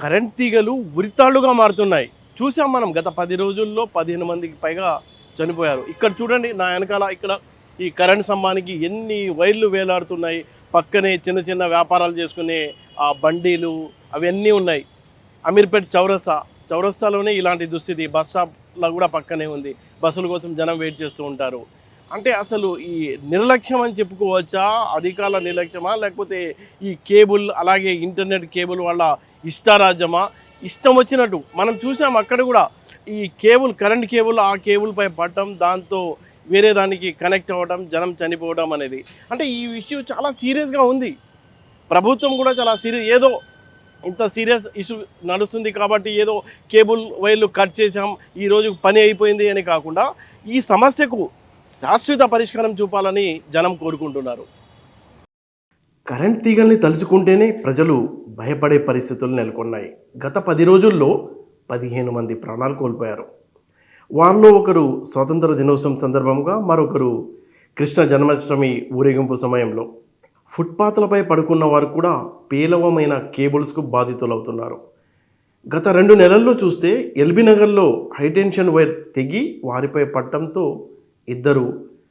Current తీగలు ఉరితాళ్ళుగా మారుతున్నాయి. చూసాం మనం గత పది రోజుల్లో పదిహేను మందికి పైగా చనిపోయారు. ఇక్కడ చూడండి నా వెనకాల ఇక్కడ ఈ కరెంట్ స్తంభానికి ఎన్ని వైర్లు వేలాడుతున్నాయి. పక్కనే చిన్న చిన్న వ్యాపారాలు చేసుకునే ఆ బండీలు అవన్నీ ఉన్నాయి. అమీర్పేట్ చౌరస్తా. చౌరస్తాలోనే ఇలాంటి దుస్థితి బస్ స్టాప్లో కూడా పక్కనే ఉంది. బస్సుల కోసం జనం వెయిట్ చేస్తూ ఉంటారు. అంటే అసలు ఈ నిర్లక్ష్యం అని చెప్పుకోవచ్చా? అధికారుల నిర్లక్ష్యమా? లేకపోతే ఈ కేబుల్ అలాగే ఇంటర్నెట్ కేబుల్ వల్ల ఇష్టారాజ్యమా? ఇష్టం వచ్చినట్టు. మనం చూసాం అక్కడ కూడా ఈ కేబుల్ కరెంట్ కేబుల్ ఆ కేబుల్పై పడటం దాంతో వేరే దానికి కనెక్ట్ అవ్వడం జనం చనిపోవడం అనేది. అంటే ఈ ఇష్యూ చాలా సీరియస్గా ఉంది. ప్రభుత్వం కూడా చాలా సీరియస్ ఏదో ఇంత సీరియస్ ఇష్యూ నడుస్తుంది కాబట్టి ఏదో కేబుల్ వైర్లు కట్ చేసాం ఈ పని అయిపోయింది అని కాకుండా ఈ సమస్యకు శాశ్వత పరిష్కారం చూపాలని జనం కోరుకుంటున్నారు. కరెంట్ తీగల్ని తలుచుకుంటేనే ప్రజలు భయపడే పరిస్థితులు నెలకొన్నాయి. గత పది రోజుల్లో పదిహేను మంది ప్రాణాలు కోల్పోయారు. వారిలో ఒకరు స్వాతంత్ర దినోత్సవం సందర్భంగా మరొకరు కృష్ణ జన్మాష్టమి ఊరేగింపు సమయంలో. ఫుట్పాత్లపై పడుకున్న వారు కూడా పేలవమైన కేబుల్స్కు బాధితులవుతున్నారు. గత రెండు నెలల్లో చూస్తే ఎల్బీ నగర్లో హైటెన్షన్ వైర్ తెగి వారిపై పట్టడంతో ఇద్దరు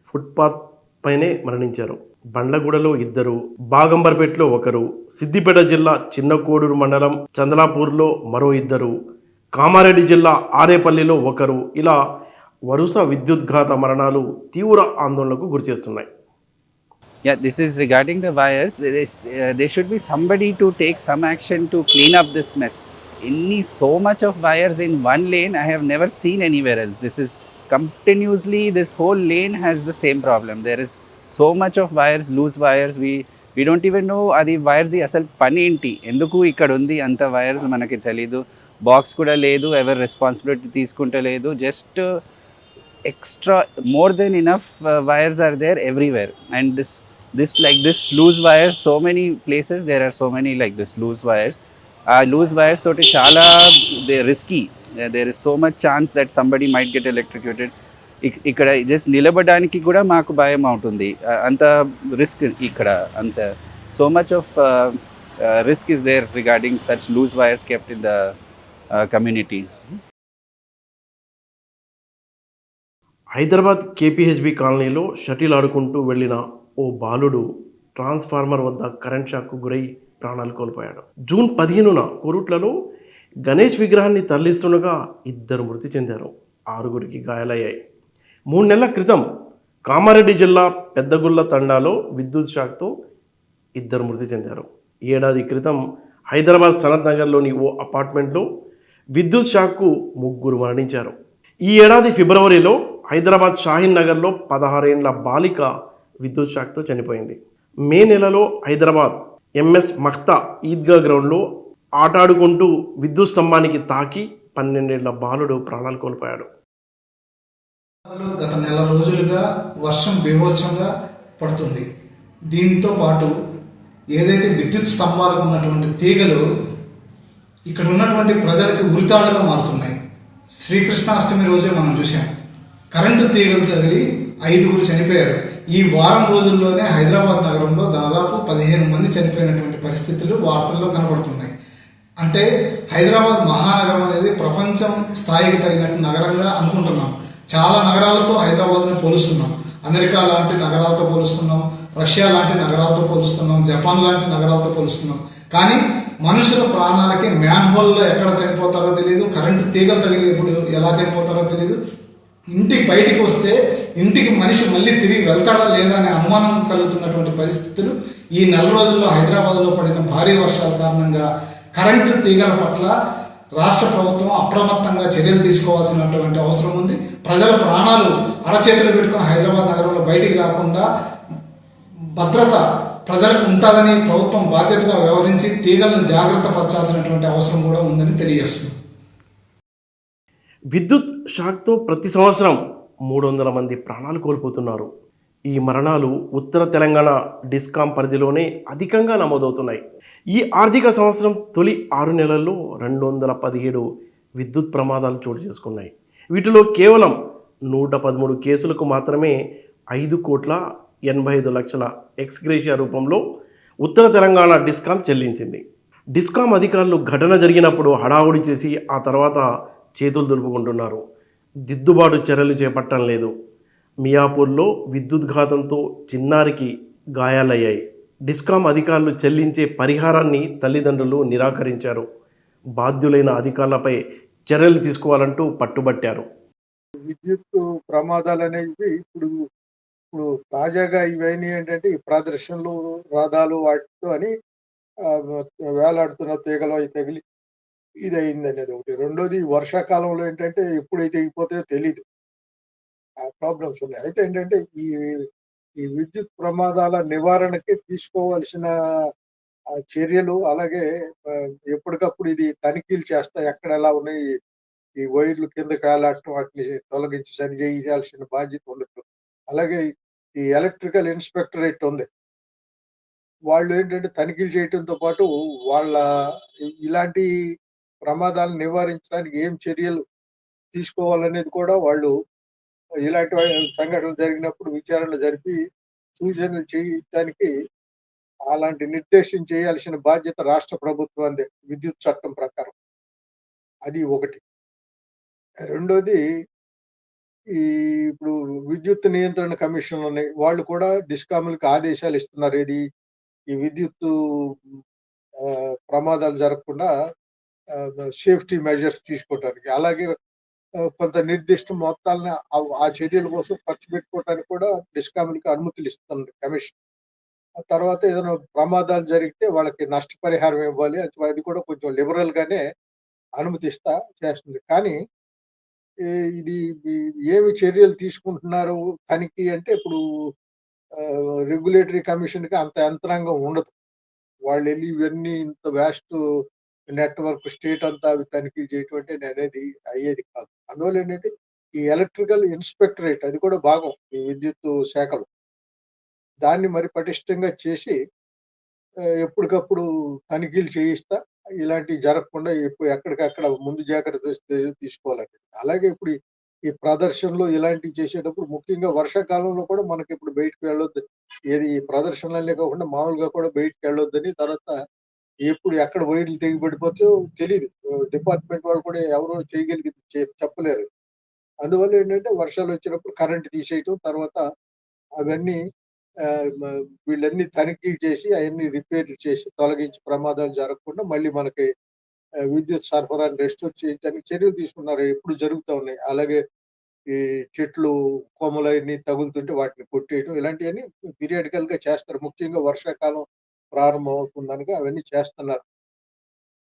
ఫుట్పాత్ పైనే మరణించారు బండ్లగూడలో ఇద్దరు బాగంబర్పేటలో ఒకరు సిద్దిపేట జిల్లా చిన్నకోడూరు మండలం చందలాపూర్లో మరో ఇద్దరు కామారెడ్డి జిల్లా ఆరేపల్లిలో ఒకరు ఇలా వరుస విద్యుద్ఘాత మరణాలు తీవ్ర ఆందోళనకు గురిచేస్తున్నాయి Yeah, this is regarding the wires. There, is, uh, there should be somebody to take some action to clean up this mess. Any so much of wires in one lane, I have never seen anywhere else. This is continuously this whole lane has the same problem. There is so much of wires loose wires We we don't even know అది వైర్ది అసలు పని ఏంటి ఎందుకు ఇక్కడ ఉంది అంత wires మనకి తెలీదు బాక్స్ కూడా లేదు ఎవరు responsibility తీసుకుంటలేదు just extra more than enough wires are there everywhere and this this like this loose wires so many places there are so many like this loose wires uh loose wires తోటి చాలా risky there is so much chance that much might get electrocuted ఇక్కడ just నిలబడడానికి కూడా మాకు భయం అవుతుంది. అంత risk ఇక్కడ అంత. So much of risk is there regarding such loose wires kept in the community Hyderabad KPHB కాలనీలో షటిల్ ఆడుకుంటూ వెళ్ళిన ఓ బాలుడు ట్రాన్స్ఫార్మర్ వద్ద కరెంట్ షాక్కు గురై ప్రాణాలు కోల్పోయాడు. జూన్ పదిహేనున కోరుట్లలో గణేష్ విగ్రహాన్ని తరలిస్తుండగా ఇద్దరు మృతి చెందారు. ఆరుగురికి గాయాలయ్యాయి. మూడు నెలల క్రితం కామారెడ్డి జిల్లా పెద్దగుల్ల తండాలో విద్యుత్ షాక్తో ఇద్దరు మృతి చెందారు. ఏడాది క్రితం హైదరాబాద్ సనత్ నగర్లోని ఓ అపార్ట్మెంట్లో విద్యుత్ షాక్కు ముగ్గురు మరణించారు. ఈ ఏడాది ఫిబ్రవరిలో హైదరాబాద్ షాహీన్ నగర్లో పదహారేండ్ల బాలిక విద్యుత్ షాక్తో చనిపోయింది. మే నెలలో హైదరాబాద్ ఎంఎస్ మఖ్తా ఈద్గా గ్రౌండ్లో ఆటాడుకుంటూ విద్యుత్ స్తంభానికి తాకి పన్నెండేళ్ళ బాలుడు ప్రాణాలు కోల్పోయాడు. గత నెల రోజులుగా వర్షం బీభత్సంగా పడుతుంది. దీంతో పాటు ఏదైతే విద్యుత్ స్తంభాలకు ఉన్నటువంటి తీగలు ఇక్కడ ఉన్నటువంటి ప్రజలకి ఉరితాళ్ళుగా మారుతున్నాయి. శ్రీకృష్ణాష్టమి రోజే మనం చూసాం కరెంటు తీగలు తగిలి ఐదుగురు చనిపోయారు. ఈ వారం రోజుల్లోనే హైదరాబాద్ నగరంలో దాదాపు పదిహేను మంది చనిపోయినటువంటి పరిస్థితులు వార్తల్లో కనబడుతున్నాయి. అంటే హైదరాబాద్ మహానగరం అనేది ప్రపంచం స్థాయికి తగినట్టు నగరంగా అనుకుంటున్నాం. చాలా నగరాలతో హైదరాబాద్ని పోలుస్తున్నాం. అమెరికా లాంటి నగరాలతో పోలుస్తున్నాం. రష్యా లాంటి నగరాలతో పోలుస్తున్నాం. జపాన్ లాంటి నగరాలతో పోలుస్తున్నాం. కానీ మనుషుల ప్రాణాలకి మ్యాన్ హోల్లో ఎక్కడ చనిపోతారో తెలియదు కరెంటు తీగలు తగిలి ఇప్పుడు ఎలా చనిపోతారో తెలియదు ఇంటికి బయటికి వస్తే ఇంటికి మనిషి మళ్ళీ తిరిగి వెళ్తాడా లేదా అనే అనుమానం కలుగుతున్నటువంటి పరిస్థితులు ఈ నెల రోజుల్లో హైదరాబాద్లో పడిన భారీ వర్షాల కారణంగా కరెంటు తీగల పట్ల రాష్ట్ర ప్రభుత్వం అప్రమత్తంగా చర్యలు తీసుకోవాల్సినటువంటి అవసరం ఉంది. ప్రజల ప్రాణాలు అరచేతులు పెట్టుకుని హైదరాబాద్ నగరంలో బయటికి రాకుండా భద్రత ప్రజలకు ఉంటుందని ప్రభుత్వం బాధ్యతగా వ్యవహరించి తీగలను జాగ్రత్త పరచాల్సినటువంటి అవసరం కూడా ఉందని తెలియజేస్తుంది. విద్యుత్ షాక్తో ప్రతి సంవత్సరం మూడు వందల మంది ప్రాణాలు కోల్పోతున్నారు. ఈ మరణాలు ఉత్తర తెలంగాణ డిస్కాం పరిధిలోనే అధికంగా నమోదవుతున్నాయి. ఈ ఆర్థిక సంవత్సరం తొలి ఆరు నెలల్లో రెండు వందల పదిహేడు విద్యుత్ ప్రమాదాలు చోటు చేసుకున్నాయి. వీటిలో కేవలం నూట పదమూడు కేసులకు మాత్రమే ఐదు కోట్ల ఎనభై ఐదు లక్షల ఎక్స్గ్రేషియా రూపంలో ఉత్తర తెలంగాణ డిస్కాం చెల్లించింది. డిస్కామ్ అధికారులు ఘటన జరిగినప్పుడు హడావుడి చేసి ఆ తర్వాత చేతులు దులుపుకుంటున్నారు. దిద్దుబాటు చర్యలు చేపట్టడం లేదు. మియాపూర్లో విద్యుద్ఘాతంతో చిన్నారికి గాయాలయ్యాయి. డిస్కామ్ అధికారులు చెల్లించే పరిహారాన్ని తల్లిదండ్రులు నిరాకరించారు. బాధ్యులైన అధికారులపై చర్యలు తీసుకోవాలంటూ పట్టుబట్టారు. విద్యుత్ ప్రమాదాలు అనేవి ఇప్పుడు ఇప్పుడు తాజాగా ఇవన్నీ ఏంటంటే ఈ ప్రదర్శనలు రథాలు వాటితో అని వేలాడుతున్న తీగలు అవి తగిలి ఇది అయింది అనేది ఒకటి. రెండోది వర్షాకాలంలో ఏంటంటే ఎప్పుడైతే తెగిపోతాయో తెలీదు. ఆ ప్రాబ్లమ్స్ ఉన్నాయి. అయితే ఏంటంటే ఈ ఈ విద్యుత్ ప్రమాదాల నివారణకి తీసుకోవాల్సిన చర్యలు అలాగే ఎప్పటికప్పుడు ఇది తనిఖీలు చేస్తా ఎక్కడ ఎలా ఉన్నాయి ఈ వైర్లు కింద కాలాటం వాటిని తొలగించి సరి చేయాల్సిన బాధ్యత ఉంది. అలాగే ఈ ఎలక్ట్రికల్ ఇన్స్పెక్టరేట్ ఉంది. వాళ్ళు ఏంటంటే తనిఖీలు చేయడంతో పాటు వాళ్ళ ఇలాంటి ప్రమాదాలను నివారించడానికి ఏం చర్యలు తీసుకోవాలనేది కూడా వాళ్ళు ఇలాంటి సంఘటనలు జరిగినప్పుడు విచారణ జరిపి సూచనలు చేయటానికి అలాంటి నిర్దేశం చేయాల్సిన బాధ్యత రాష్ట్ర ప్రభుత్వందే విద్యుత్ చట్టం ప్రకారం. అది ఒకటి. రెండోది ఈ ఇప్పుడు విద్యుత్ నియంత్రణ కమిషన్ ఉన్నాయి. వాళ్ళు కూడా డిస్కాములకు ఆదేశాలు ఇస్తున్నారు. ఇది ఈ విద్యుత్ ప్రమాదాలు జరగకుండా సేఫ్టీ మెజర్స్ తీసుకోవడానికి అలాగే కొంత నిర్దిష్ట మొత్తాలను ఆ- చర్యల కోసం ఖర్చు పెట్టుకోవడానికి కూడా డిస్కామ్లకి అనుమతులు ఇస్తుంది కమిషన్. ఆ తర్వాత ఏదైనా ప్రమాదాలు జరిగితే వాళ్ళకి నష్టపరిహారం ఇవ్వాలి. అది కూడా కొంచెం లిబరల్ గానే అనుమతిస్తా చేస్తుంది. కానీ ఇది ఏమి చర్యలు తీసుకుంటున్నారు? తనిఖీ అంటే ఇప్పుడు రెగ్యులేటరీ కమిషన్కి అంత యంత్రాంగం ఉండదు. వాళ్ళు వెళ్ళి ఇవన్నీ ఇంత వ్యాస్ట్ నెట్వర్క్ స్టేట్ అంతా అవి తనిఖీ చేయటం అంటే అనేది అయ్యేది కాదు. అందువల్ల ఏంటంటే ఈ ఎలక్ట్రికల్ ఇన్స్పెక్టరేట్ అది కూడా భాగం ఈ విద్యుత్ శాఖలో. దాన్ని మరి పటిష్టంగా చేసి ఎప్పటికప్పుడు తనిఖీలు చేయిస్తా ఇలాంటివి జరగకుండా ఎప్పుడు ఎక్కడికక్కడ ముందు జాగ్రత్త తీసుకోవాలంటే తీసుకోవాలండి అలాగే ఇప్పుడు ఈ- ఈ ప్రదర్శనలో ఇలాంటివి చేసేటప్పుడు ముఖ్యంగా వర్షాకాలంలో కూడా మనకి ఇప్పుడు బయటకు వెళ్ళొద్దు. ఏది ఈ ప్రదర్శనలే కాకుండా మామూలుగా కూడా బయటకు వెళ్ళొద్దని తర్వాత ఎప్పుడు ఎక్కడ వైర్లు తెగి పడిపోతాయో తెలియదు డిపార్ట్మెంట్ వాళ్ళు కూడా ఎవరో చేయగలిగి చెప్పలేరు. అందువల్ల ఏంటంటే వర్షాలు వచ్చినప్పుడు కరెంట్ తీసేయటం తర్వాత అవన్నీ ఆ, వీళ్ళన్ని తనిఖీ చేసి అవన్నీ రిపేర్లు చేసి తొలగించి ప్రమాదాలు జరగకుండా మళ్ళీ మనకి విద్యుత్ సరఫరాని రెస్టోర్ చేయడానికి చర్యలు తీసుకున్నారు. ఎప్పుడు జరుగుతూ ఉన్నాయి. అలాగే ఈ చెట్లు కొమ్మలు అన్ని తగులుతుంటే వాటిని కొట్టేయడం ఇలాంటివన్నీ పీరియాడికల్గా చేస్తారు. ముఖ్యంగా వర్షాకాలం ప్రారంభం అవన్నీ చేస్తున్నారు.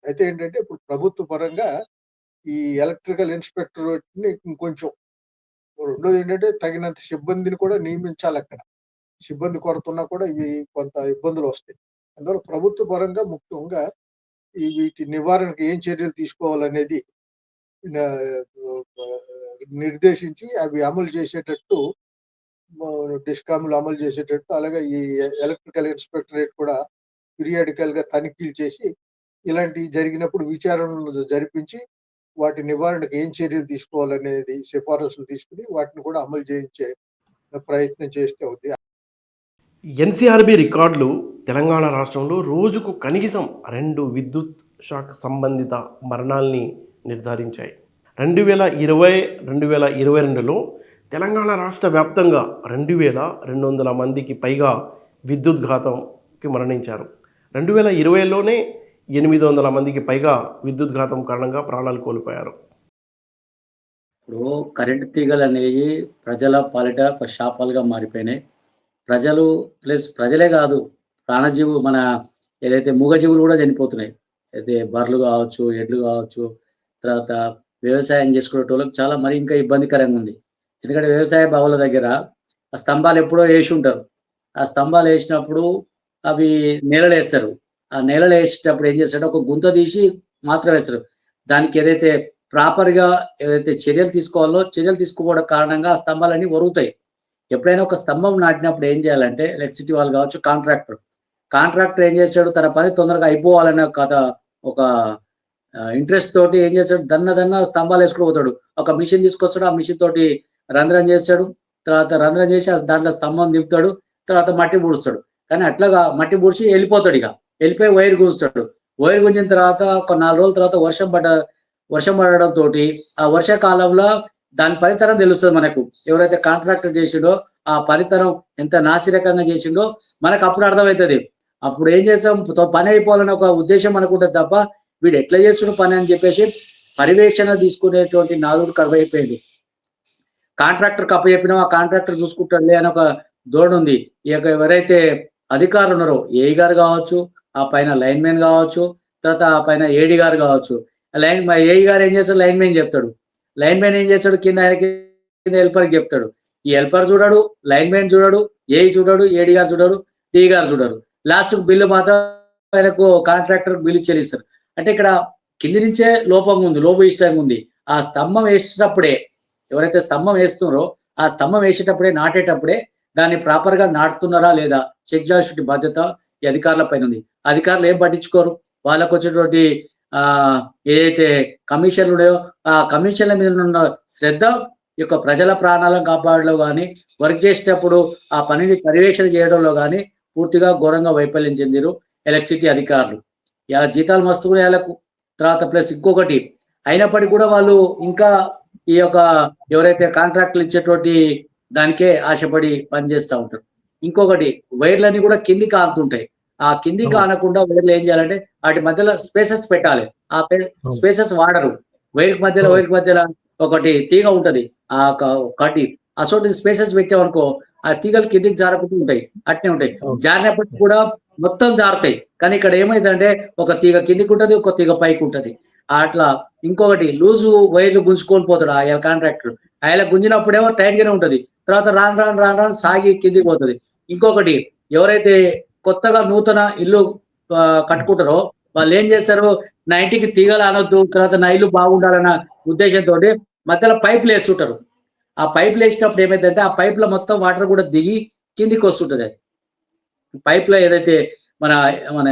అయితే ఏంటంటే ఇప్పుడు ప్రభుత్వ పరంగా ఈ ఎలక్ట్రికల్ ఇన్స్పెక్టర్ని ఇంకొంచెం రెండోది ఏంటంటే తగినంత సిబ్బందిని కూడా నియమించాలి అక్కడ. సిబ్బంది కొరత ఉన్నా కూడా ఇవి కొంత ఇబ్బందులు వస్తాయి. అందువల్ల ప్రభుత్వ పరంగా ముఖ్యంగా ఈ వీటి నివారణకు ఏం చర్యలు తీసుకోవాలనేది నిర్దేశించి అవి అమలు చేసేటట్టు డిస్కామ్లు అమలు చేసేటట్టు అలాగే ఈ ఎలక్ట్రికల్ ఇన్స్పెక్టరేట్ కూడా పీరియాడికల్గా తనిఖీలు చేసి ఇలాంటి జరిగినప్పుడు విచారణలు జరిపించి వాటి నివారణకు ఏం చర్యలు తీసుకోవాలనేది సిఫారసులు తీసుకుని వాటిని కూడా అమలు చేయించే ప్రయత్నం చేస్తే అవుతుంది ఎన్సీఆర్బీ రికార్డులు తెలంగాణ రాష్ట్రంలో రోజుకు కనీసం రెండు విద్యుత్ షాక్ సంబంధిత మరణాల్ని నిర్ధారించాయి. రెండు వేల ఇరవై రెండు వేల ఇరవై రెండులో తెలంగాణ రాష్ట్ర వ్యాప్తంగా రెండు వేల రెండు వందల మందికి పైగా విద్యుత్ ఘాతంకి మరణించారు. రెండు వేల ఇరవైలోనే ఎనిమిది వందల మందికి పైగా విద్యుత్ ఘాతం కారణంగా ప్రాణాలు కోల్పోయారు. ఇప్పుడు కరెంటు తీగలు అనేవి ప్రజల పాలిట ఒక శాపాలుగా మారిపోయినాయి. ప్రజలు ప్లస్ ప్రజలే కాదు ప్రాణజీవు మన ఏదైతే మూగజీవులు కూడా చనిపోతున్నాయి. అయితే బర్రెలు కావచ్చు ఎడ్లు కావచ్చు తర్వాత వ్యవసాయం చేసుకునే వాళ్ళకి చాలా మరి ఇంకా ఇబ్బందికరంగా ఉంది. ఎందుకంటే వ్యవసాయ బావుల దగ్గర ఆ స్తంభాలు ఎప్పుడో వేసి ఉంటారు ఆ స్తంభాలు వేసినప్పుడు అవి నేలలు వేస్తారు. ఆ నేలలు వేసేటప్పుడు ఏం చేస్తాడు ఒక గుంత తీసి మాత్రం వేస్తారు. దానికి ఏదైతే ప్రాపర్గా ఏదైతే చర్యలు తీసుకోవాలో చర్యలు తీసుకోవడం కారణంగా ఆ స్తంభాలన్నీ ఒరుగుతాయి. ఎప్పుడైనా ఒక స్తంభం నాటినప్పుడు ఏం చేయాలంటే ఎలక్ట్రిసిటీ వాళ్ళు కావచ్చు కాంట్రాక్టర్ కాంట్రాక్టర్ ఏం చేశాడు తన పని తొందరగా అయిపోవాలనే కథ ఒక ఇంట్రెస్ట్ తోటి ఏం చేస్తాడు? దన్న దన్న స్తంభాలు వేసుకుని పోతాడు. ఒక మిషన్ తీసుకొస్తాడు. ఆ మిషన్ తోటి రంధ్రం చేస్తాడు తర్వాత రంధ్రం చేసి దాంట్లో స్తంభం దింపుతాడు తర్వాత మట్టి పూడుస్తాడు. కానీ అట్లాగా మట్టి పూడ్చి వెళ్ళిపోతాడు ఇక. వెళ్ళిపోయి వైర్ గుంజుతాడు. వైర్ గుంజిన తర్వాత ఒక నాలుగు రోజుల తర్వాత వర్షం పడ్డ వర్షం పడడం తోటి ఆ వర్షాకాలంలో దాని ఫలితరం తెలుస్తుంది మనకు. ఎవరైతే కాంట్రాక్టర్ చేసిండో ఆ ఫలితరం ఎంత నాసిరకంగా చేసిండో మనకు అప్పుడు అర్థమవుతుంది. అప్పుడు ఏం చేస్తాం? తో- పని అయిపోవాలని ఒక ఉద్దేశం మనకు ఉంటుంది తప్ప వీడు ఎట్లా చేస్తున్న పని అని చెప్పేసి పర్యవేక్షణ తీసుకునేటువంటి నాదుడు కరువైపోయింది కాంట్రాక్టర్ కప్ప చెప్పినా ఆ కాంట్రాక్టర్ చూసుకుంటాడులే అని ఒక దోడు ఉంది. ఈ యొక్క ఎవరైతే అధికారులు ఉన్నారో ఏఈ గారు కావచ్చు ఆ పైన లైన్ మ్యాన్ కావచ్చు తర్వాత ఆ పైన ఏడి గారు కావచ్చు లైన్ ఏఈ గారు ఏం చేస్తాడు? లైన్ మ్యాన్ చెప్తాడు. లైన్ మ్యాన్ ఏం చేస్తాడు? కింద ఆయనకి కింద హెల్పర్ చెప్తాడు. ఈ హెల్పర్ చూడడు లైన్ మ్యాన్ చూడడు ఏఈ చూడడు ఏడి గారు చూడడు డి గారు చూడరు. లాస్ట్ బిల్లు మాత్రం ఆయనకు కాంట్రాక్టర్ బిల్లు చెల్లిస్తారు. అంటే ఇక్కడ కింది నుంచే లోపంగా ఉంది లోప ఇష్టంగా ఉంది. ఆ స్తంభం వేసినప్పుడే ఎవరైతే స్తంభం వేస్తున్నారో ఆ స్తంభం వేసేటప్పుడే నాటేటప్పుడే దాన్ని ప్రాపర్గా నాటుతున్నారా లేదా చెక్ చేయాల్సిన బాధ్యత ఈ అధికారుల పైన ఉంది. అధికారులు ఏం పట్టించుకోరు? వాళ్ళకు వచ్చేటువంటి ఆ ఏదైతే కమిషన్లు ఉన్నాయో ఆ కమిషన్ల మీద ఉన్న శ్రద్ధ యొక్క ప్రజల ప్రాణాలను కాపాడలో కానీ వర్క్ చేసేటప్పుడు ఆ పనిని పర్యవేక్షణ చేయడంలో కానీ పూర్తిగా ఘోరంగా వైఫల్యం చెందిరు ఎలక్ట్రిసిటీ అధికారులు. ఇలా జీతాలు మస్తు వాళ్ళకు. తర్వాత ప్లస్ ఇంకొకటి అయినప్పటికీ కూడా వాళ్ళు ఇంకా ఈ యొక్క ఎవరైతే కాంట్రాక్టులు ఇచ్చేటువంటి దానికే ఆశపడి పనిచేస్తూ ఉంటారు. ఇంకొకటి వైర్లన్నీ కూడా కిందికి ఆనుతుంటాయి ఆ కిందికి. ఆనకుండా వైర్లు ఏం చేయాలంటే వాటి మధ్యలో స్పేసెస్ పెట్టాలి. ఆ స్పేసెస్ వాడరు. వైర్ మధ్యలో. వైర్ మధ్యలో ఒకటి తీగ ఉంటది. ఆ కటి అసోటి స్పేసెస్ పెట్టామనుకో ఆ తీగలు కిందికి జారకుండా ఉంటాయి. అట్నే ఉంటాయి. జారినప్పటికీ కూడా మొత్తం జారుతాయి. కానీ ఇక్కడ ఏమైందంటే ఒక తీగ కిందికి ఉంటది ఒక తీగ పైకి ఉంటది. అట్లా ఇంకొకటి లూజు వైర్లు గుంజుకొని పోతాడు ఆ కాంట్రాక్టర్. ఆయన గుంజినప్పుడేమో టైట్ గానే ఉంటది. తర్వాత రాను రాను రాను రాను సాగి కిందికి పోతుంది. ఇంకొకటి ఎవరైతే కొత్తగా నూతన ఇల్లు కట్టుకుంటారో వాళ్ళు ఏం చేస్తారు? నా ఇంటికి తీగలు అనొద్దు తర్వాత నా ఇల్లు బాగుండాలన్న ఉద్దేశంతో మధ్యలో పైపులు వేస్తుంటారు ఆ పైపులు వేసినప్పుడు ఏమైందంటే ఆ పైపులో మొత్తం వాటర్ కూడా దిగి కిందికి వస్తుంటది పైప్లో పైప్లో ఏదైతే మన మన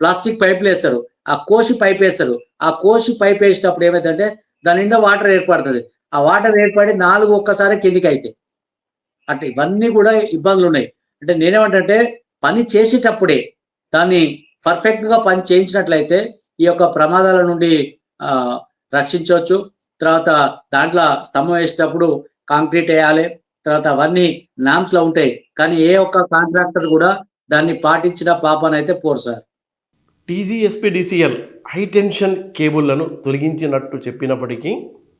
ప్లాస్టిక్ పైపులు వేస్తారు. ఆ కోసి పైప్ వేస్తారు. ఆ కోసి పైప్ వేసేటప్పుడు ఏమైందంటే దాని నిండా వాటర్ ఏర్పడుతుంది. ఆ వాటర్ ఏర్పడి నాలుగు ఒక్కసారి కిందికి అయితే అంటే ఇవన్నీ కూడా ఇబ్బందులు ఉన్నాయి. అంటే నేనేమంటే పని చేసేటప్పుడే దాన్ని పర్ఫెక్ట్గా పని చేయించినట్లయితే ఈ యొక్క ప్రమాదాల నుండి రక్షించవచ్చు. తర్వాత దాంట్లో స్తంభం వేసేటప్పుడు కాంక్రీట్ వేయాలి. తర్వాత అవన్నీ నామ్స్లో ఉంటాయి. కానీ ఏ ఒక్క కాంట్రాక్టర్ కూడా దాన్ని పాటించిన పాపనైతే పోర్సారు సార్. టీజీఎస్పీడీసీఎల్ హై టెన్షన్ కేబుల్లను తొలగించినట్టు చెప్పినప్పటికీ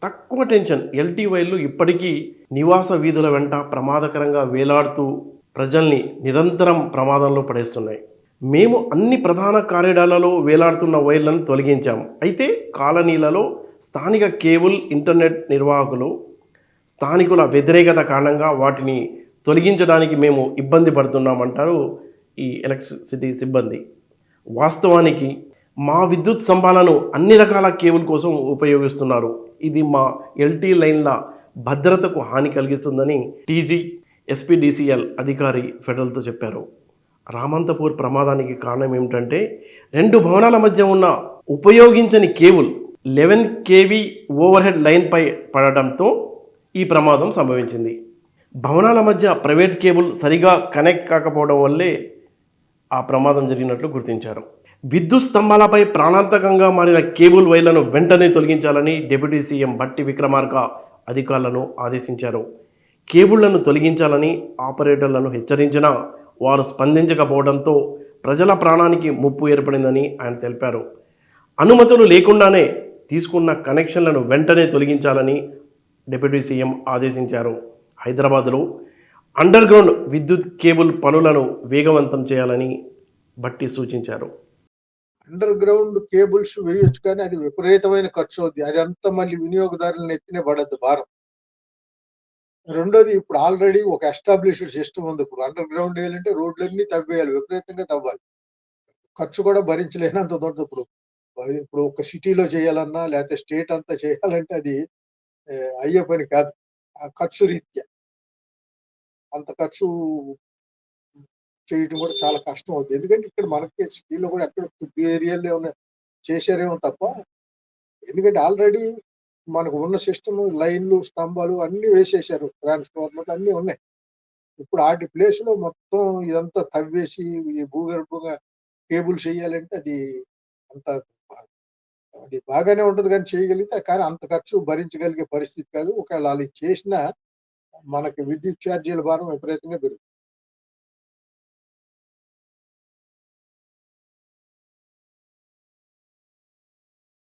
తక్కువ టెన్షన్ ఎల్టీ వైర్లు ఇప్పటికీ నివాస వీధుల వెంట ప్రమాదకరంగా వేలాడుతూ ప్రజల్ని నిరంతరం ప్రమాదంలో పడేస్తున్నాయి. మేము అన్ని ప్రధాన కార్యాలయాలలో వేలాడుతున్న వైర్లను తొలగించాం. అయితే కాలనీలలో స్థానిక కేబుల్ ఇంటర్నెట్ నిర్వాహకులు స్థానికుల వ్యతిరేకత కారణంగా వాటిని తొలగించడానికి మేము ఇబ్బంది పడుతున్నామంటారు ఈ ఎలక్ట్రిసిటీ సిబ్బంది. వాస్తవానికి మా విద్యుత్ స్తంభాలను అన్ని రకాల కేబుల్ కోసం ఉపయోగిస్తున్నారు. ఇది మా ఎల్టీ లైన్ల భద్రతకు హాని కలిగిస్తుందని టీజీ ఎస్పీడీసీఎల్ అధికారి ఫెడరల్తో చెప్పారు. రామంతపూర్ ప్రమాదానికి కారణం ఏమిటంటే రెండు భవనాల మధ్య ఉన్న ఉపయోగించని cable eleven KV overhead లైన్పై పడడంతో ఈ ప్రమాదం సంభవించింది. భవనాల మధ్య ప్రైవేట్ కేబుల్ సరిగా కనెక్ట్ కాకపోవడం వల్లే ఆ ప్రమాదం జరిగినట్లు గుర్తించారు. విద్యుత్ స్తంభాలపై ప్రాణాంతకంగా మారిన కేబుల్ వైర్లను వెంటనే తొలగించాలని డిప్యూటీ సీఎం బట్టి విక్రమార్క అధికారులను ఆదేశించారు. కేబుళ్ళను తొలగించాలని ఆపరేటర్లను హెచ్చరించినా వారు స్పందించకపోవడంతో ప్రజల ప్రాణానికి ముప్పు ఏర్పడిందని ఆయన తెలిపారు. అనుమతులు లేకుండానే తీసుకున్న కనెక్షన్లను వెంటనే తొలగించాలని డిప్యూటీ సీఎం ఆదేశించారు. హైదరాబాద్లో అండర్ గ్రౌండ్ విద్యుత్ కేబుల్ పనులను వేగవంతం చేయాలని బట్టి సూచించారు. అండర్ గ్రౌండ్ కేబుల్స్ వేయొచ్చు కానీ అది విపరీతమైన ఖర్చు అవుద్ది. అది అంతా మళ్ళీ వినియోగదారులను ఎత్తినే పడద్దు భారం. రెండోది ఇప్పుడు ఆల్రెడీ ఒక ఎస్టాబ్లిష్డ్ సిస్టమ్ ఉంది. ఇప్పుడు అండర్ గ్రౌండ్ వేయాలంటే రోడ్లన్నీ తవ్వేయాలి. విపరీతంగా తవ్వాలి. ఖర్చు కూడా భరించలేనంత దొరకదు ఇప్పుడు. అది ఇప్పుడు ఒక సిటీలో చేయాలన్నా లేకపోతే స్టేట్ అంతా చేయాలంటే అది అయ్యే పని కాదు. ఆ ఖర్చు రీత్యా. అంత ఖర్చు చేయటం కూడా చాలా కష్టం అవుతుంది ఎందుకంటే ఇక్కడ మనకి సిటీలో కూడా ఎక్కడ కొద్ది ఏరియాలో ఉన్న చేశారేమో తప్ప ఎందుకంటే ఆల్రెడీ మనకు ఉన్న సిస్టమ్ లైన్లు స్తంభాలు అన్ని వేసేసారు ట్రాన్స్ఫార్మర్లు అన్ని ఉన్నాయి. ఇప్పుడు ఆటి ప్లేస్లో మొత్తం ఇదంతా తవ్వేసి ఈ భూగర్భంగా కేబుల్స్ చేయాలంటే అది అంత అది బాగానే ఉంటుంది కానీ చేయగలిగితే కానీ అంత ఖర్చు భరించగలిగే పరిస్థితి కాదు. ఒకవేళ వాళ్ళు చేసినా మనకి విద్యుత్ ఛార్జీల భారం విపరీతంగా పెరుగుతుంది.